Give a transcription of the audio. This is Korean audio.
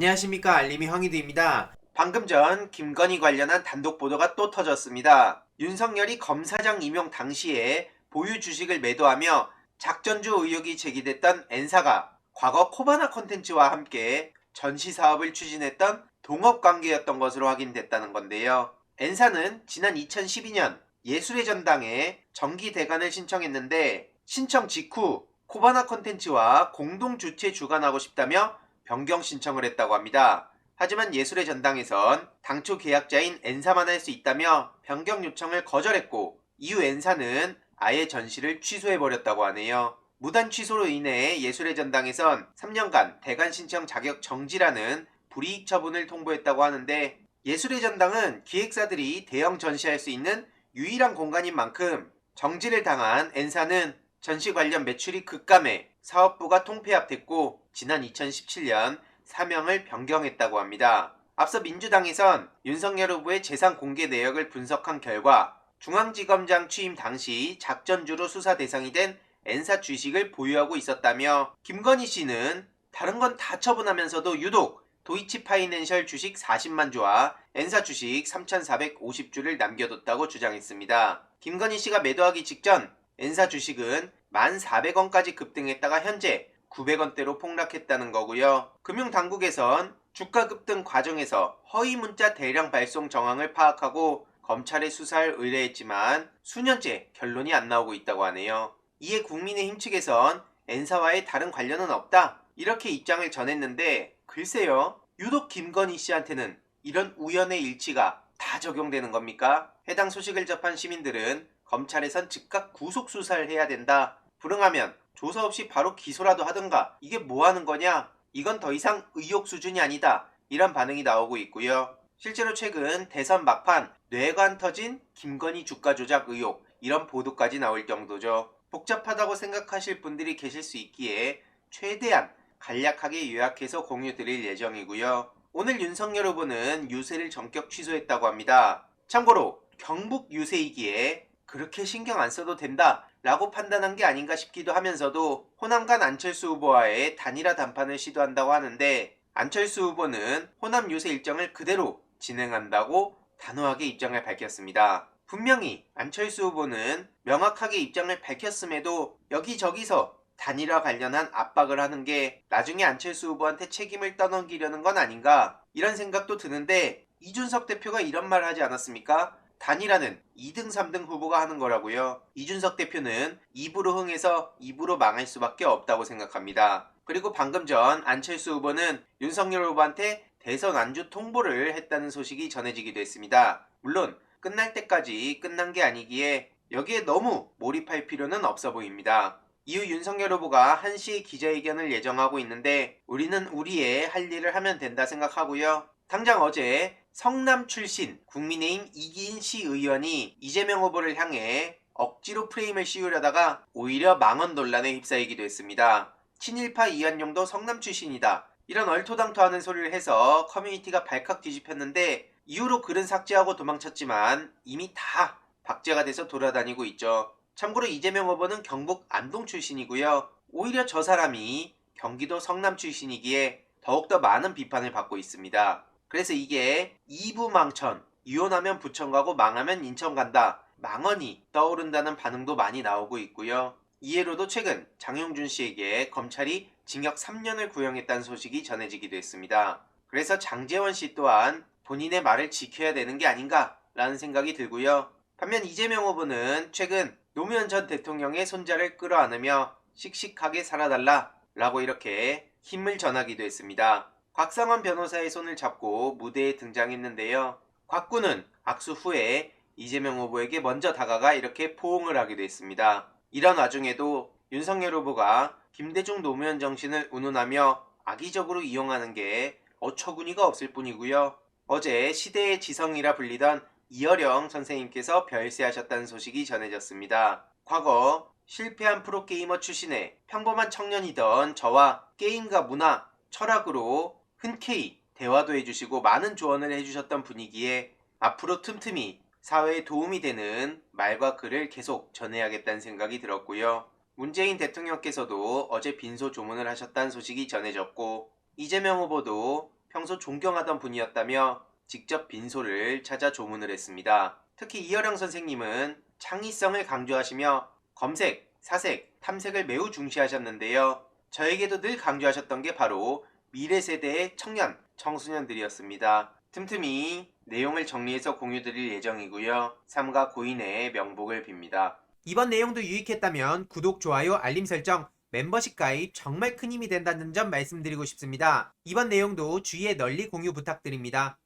안녕하십니까 알림이 황희두입니다. 방금 전 김건희 관련한 단독 보도가 또 터졌습니다. 윤석열이 검사장 임용 당시에 보유 주식을 매도하며 작전주 의혹이 제기됐던 N사가 과거 코바나 콘텐츠와 함께 전시 사업을 추진했던 동업 관계였던 것으로 확인됐다는 건데요. N사는 지난 2012년 예술의 전당에 정기 대관을 신청했는데 신청 직후 코바나 콘텐츠와 공동 주최 주관하고 싶다며 변경 신청을 했다고 합니다. 하지만 예술의 전당에선 당초 계약자인 N사만 할 수 있다며 변경 요청을 거절했고 이후 N사는 아예 전시를 취소해버렸다고 하네요. 무단 취소로 인해 예술의 전당에선 3년간 대관 신청 자격 정지라는 불이익 처분을 통보했다고 하는데 예술의 전당은 기획사들이 대형 전시할 수 있는 유일한 공간인 만큼 정지를 당한 N사는 전시 관련 매출이 급감해 사업부가 통폐합됐고 지난 2017년 사명을 변경했다고 합니다. 앞서 민주당에선 윤석열 후보의 재산 공개 내역을 분석한 결과 중앙지검장 취임 당시 작전주로 수사 대상이 된 N사 주식을 보유하고 있었다며 김건희 씨는 다른 건 다 처분하면서도 유독 도이치 파이낸셜 주식 40만 주와 N사 주식 3,450주를 남겨뒀다고 주장했습니다. 김건희 씨가 매도하기 직전 N사 주식은 1,400원까지 급등했다가 현재 900원대로 폭락했다는 거고요. 금융당국에선 주가 급등 과정에서 허위 문자 대량 발송 정황을 파악하고 검찰에 수사를 의뢰했지만 수년째 결론이 안 나오고 있다고 하네요. 이에 국민의힘 측에선 N사와의 다른 관련은 없다 이렇게 입장을 전했는데 글쎄요 유독 김건희 씨한테는 이런 우연의 일치가 다 적용되는 겁니까? 해당 소식을 접한 시민들은 검찰에선 즉각 구속 수사를 해야 된다. 불응하면 조사 없이 바로 기소라도 하든가 이게 뭐 하는 거냐? 이건 더 이상 의혹 수준이 아니다. 이런 반응이 나오고 있고요. 실제로 최근 대선 막판 뇌관 터진 김건희 주가 조작 의혹 이런 보도까지 나올 정도죠. 복잡하다고 생각하실 분들이 계실 수 있기에 최대한 간략하게 요약해서 공유 드릴 예정이고요. 오늘 윤석열 후보는 유세를 전격 취소했다고 합니다. 참고로 경북 유세이기에 그렇게 신경 안 써도 된다 라고 판단한 게 아닌가 싶기도 하면서도 호남 간 안철수 후보와의 단일화 담판을 시도한다고 하는데 안철수 후보는 호남 유세 일정을 그대로 진행한다고 단호하게 입장을 밝혔습니다. 분명히 안철수 후보는 명확하게 입장을 밝혔음에도 여기저기서 단일화 관련한 압박을 하는 게 나중에 안철수 후보한테 책임을 떠넘기려는 건 아닌가 이런 생각도 드는데 이준석 대표가 이런 말을 하지 않았습니까? 단일화는 2등, 3등 후보가 하는 거라고요. 이준석 대표는 입으로 흥해서 입으로 망할 수밖에 없다고 생각합니다. 그리고 방금 전 안철수 후보는 윤석열 후보한테 대선 안주 통보를 했다는 소식이 전해지기도 했습니다. 물론 끝날 때까지 끝난 게 아니기에 여기에 너무 몰입할 필요는 없어 보입니다. 이후 윤석열 후보가 1시에 기자회견을 예정하고 있는데 우리는 우리의 할 일을 하면 된다 생각하고요. 당장 어제 성남 출신 국민의힘 이기인 시 의원이 이재명 후보를 향해 억지로 프레임을 씌우려다가 오히려 망언 논란에 휩싸이기도 했습니다. 친일파 이한용도 성남 출신이다. 이런 얼토당토하는 소리를 해서 커뮤니티가 발칵 뒤집혔는데 이후로 글은 삭제하고 도망쳤지만 이미 다 박제가 돼서 돌아다니고 있죠. 참고로 이재명 후보는 경북 안동 출신이고요. 오히려 저 사람이 경기도 성남 출신이기에 더욱더 많은 비판을 받고 있습니다. 그래서 이게 이부망천, 이혼하면 부천 가고 망하면 인천 간다. 망언이 떠오른다는 반응도 많이 나오고 있고요. 이해로도 최근 장용준 씨에게 검찰이 징역 3년을 구형했다는 소식이 전해지기도 했습니다. 그래서 장재원 씨 또한 본인의 말을 지켜야 되는 게 아닌가라는 생각이 들고요. 반면 이재명 후보는 최근 노무현 전 대통령의 손자를 끌어안으며 씩씩하게 살아달라 라고 이렇게 힘을 전하기도 했습니다. 곽상원 변호사의 손을 잡고 무대에 등장했는데요. 곽군은 악수 후에 이재명 후보에게 먼저 다가가 이렇게 포옹을 하기도 했습니다. 이런 와중에도 윤석열 후보가 김대중 노무현 정신을 운운하며 악의적으로 이용하는 게 어처구니가 없을 뿐이고요. 어제 시대의 지성이라 불리던 이어령 선생님께서 별세하셨다는 소식이 전해졌습니다. 과거 실패한 프로게이머 출신의 평범한 청년이던 저와 게임과 문화, 철학으로 흔쾌히 대화도 해주시고 많은 조언을 해주셨던 분이기에 앞으로 틈틈이 사회에 도움이 되는 말과 글을 계속 전해야겠다는 생각이 들었고요. 문재인 대통령께서도 어제 빈소 조문을 하셨다는 소식이 전해졌고 이재명 후보도 평소 존경하던 분이었다며 직접 빈소를 찾아 조문을 했습니다. 특히 이어령 선생님은 창의성을 강조하시며 검색, 사색, 탐색을 매우 중시하셨는데요. 저에게도 늘 강조하셨던 게 바로 미래 세대의 청년, 청소년들이었습니다. 틈틈이 내용을 정리해서 공유드릴 예정이고요. 삼가 고인의 명복을 빕니다. 이번 내용도 유익했다면 구독, 좋아요, 알림 설정, 멤버십 가입 정말 큰 힘이 된다는 점 말씀드리고 싶습니다. 이번 내용도 주위에 널리 공유 부탁드립니다.